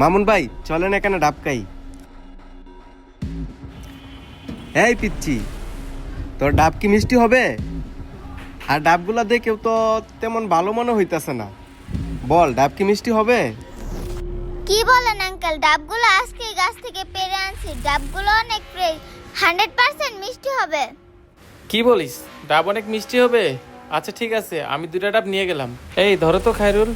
মামুন ভাই চলেন এখানে ডাবকাই এই পিচ্ছি তোর ডাব কি মিষ্টি হবে? আর ডাবগুলা দেখেও তো তেমন ভালো মনে হইতাছে না। বল ডাব কি মিষ্টি হবে? কি বলেন আঙ্কেল ডাবগুলো আজকে গাছ থেকে পেরে আনছি। ডাবগুলো অনেক ফ্রেশ হান্ড্রেড পার্সেন্ট মিষ্টি হবে। কি বলিস? ডাব অনেক মিষ্টি হবে? আচ্ছা ঠিক আছে আমি দুটা ডাব নিয়ে গেলাম। এই ধরো তো খায়রুল।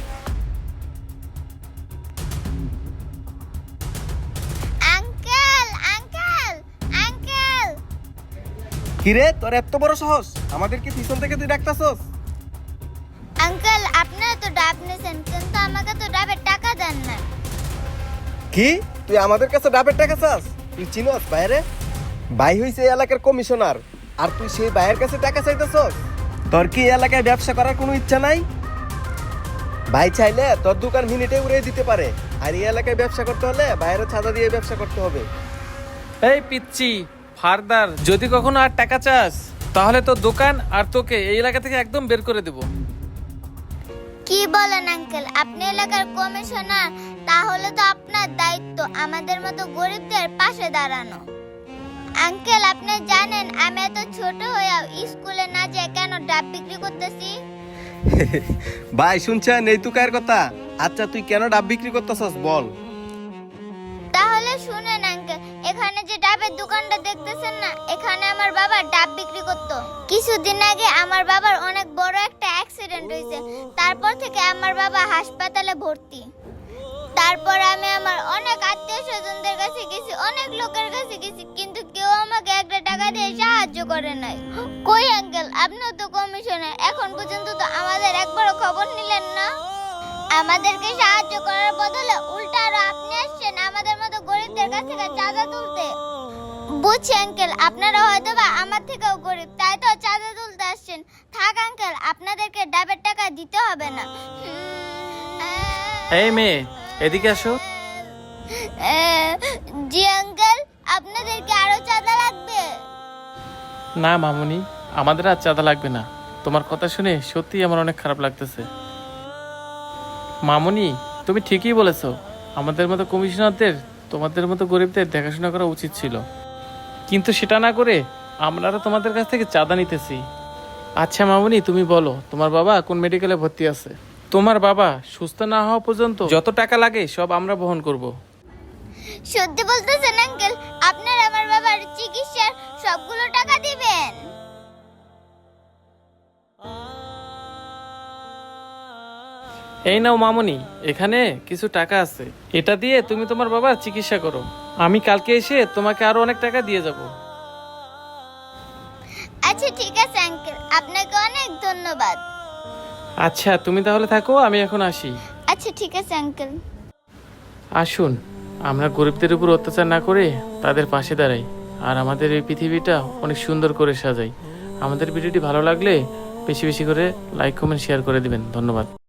কিরে তোর এত বড় সাহস? আমাদেরকে পিছন থেকে তুই ডাকতাছস? আঙ্কেল আপনারা তো ডাব নিয়েছেন কিন্তু আমাকে তো ডাবের টাকা দেন না। কি? তুই আমাদের কাছে ডাবের টাকা চাস? তুই চিনস বাইরে? ভাই হইছে এই এলাকার কমিশনার আর তুই সেই ভাইয়ের কাছে টাকা চাইতেছস? তোর কি এই এলাকায় ব্যবসা করার কোনো ইচ্ছা নাই? ভাই চাইলে তোর দোকান মিনিটে উড়িয়ে দিতে পারে আর এই এলাকায় ব্যবসা করতে হলে বাইরে ছাদা দিয়ে ব্যবসা করতে হবে। এই পিচ্ছি ফারদার যদি কখনো আর টাকা চাস তাহলে তো দোকান আর তোকে এই এলাকা থেকে একদম বের করে দেবো। কি বলেন আঙ্কেল? আপনি এলাকার কমিশনার তাহলে তো আপনার দায়িত্ব আমাদের মতো গরিবদের পাশে দাঁড়ানো। আঙ্কেল আপনি জানেন আমি এত ছোট হয়েও স্কুলে না যেয়ে কেন ডাব বিক্রি করতেছি? ভাই শুনছেন? এই তুকার কথা। আচ্ছা তুই কেন ডাব বিক্রি করতেছস বল। তাহলে শুনেন এখানে যে ডাবের দোকানটা দেখতেছেন না, এখানে আমার বাবা ডাব বিক্রি করতো। কিছুদিন আগে আমার বাবার অনেক বড় একটা অ্যাক্সিডেন্ট হয়েছে। তারপর থেকে আমার বাবা হাসপাতালে ভর্তি। তারপর আমি আমার অনেক আত্মীয় স্বজনদের কাছে গেছি, অনেক লোকের কাছে গেছি, কিন্তু কেউ আমাকে একটা টাকা দিয়ে সাহায্য করে নাই। কই আঙ্কেল? আপনিও তো কমিশনার, এখন পর্যন্ত তো আমাদের একবারও খবর নিলেন না? আমাদেরকে সাহায্য করার বদলে উল্টা আরও আপনি আসছেন আমাদের মতো গরিবদের কাছ থেকে চাঁদা তুলতে। বুঝছি আঙ্কেল আপনারা হয়তো বা আমার থেকেও গরিব তাই তো চাঁদা তুলতে আসছেন। থাক আঙ্কেল আপনাদেরকে ডাবের টাকা দিতে হবে না। এই মেয়ে এদিকে আসো। জি আঙ্কেল আপনাদেরকে আরও চাঁদা লাগবে? না মামুনি আমাদের আর চাঁদা লাগবে না। তোমার কথা শুনে সত্যি আমার অনেক খারাপ লাগতেছে। মামুনি, তুমি ঠিকই বলেছ। আমাদের মতো কমিশনারদের, তোমাদের মতো গরিবদের দেখাশোনা করা উচিত ছিল। কিন্তু সেটা না করে আমরা তোমাদের কাছ থেকে চাঁদা নিতেছি। আচ্ছা মামুনি, তুমি বলো, তোমার বাবা কোন মেডিকেলে ভর্তি আছে? তোমার বাবা সুস্থ না হওয়া পর্যন্ত যত টাকা লাগে সব আমরা বহন করব। সত্যি বলতেছেন এই নাও মামুনি এখানে কিছু টাকা আছে। এটা দিয়ে তুমি তোমার বাবার চিকিৎসা করো। আমি কালকে এসে তোমাকে আরও অনেক টাকা দিয়ে যাব। আচ্ছা ঠিক আছে আঙ্কেল। আপনাকে অনেক ধন্যবাদ। আচ্ছা তুমি তাহলে থাকো আমি এখন আসি। আচ্ছা ঠিক আছে আঙ্কেল। আসুন আমরা গরিবদের উপর অত্যাচার না করে তাদের পাশে দাঁড়াই। আর আমাদের এই পৃথিবীটা অনেক সুন্দর করে সাজাই। আমাদের ভিডিওটি ভালো লাগলে বেশি বেশি করে লাইক কমেন্ট শেয়ার করে দিবেন। ধন্যবাদ।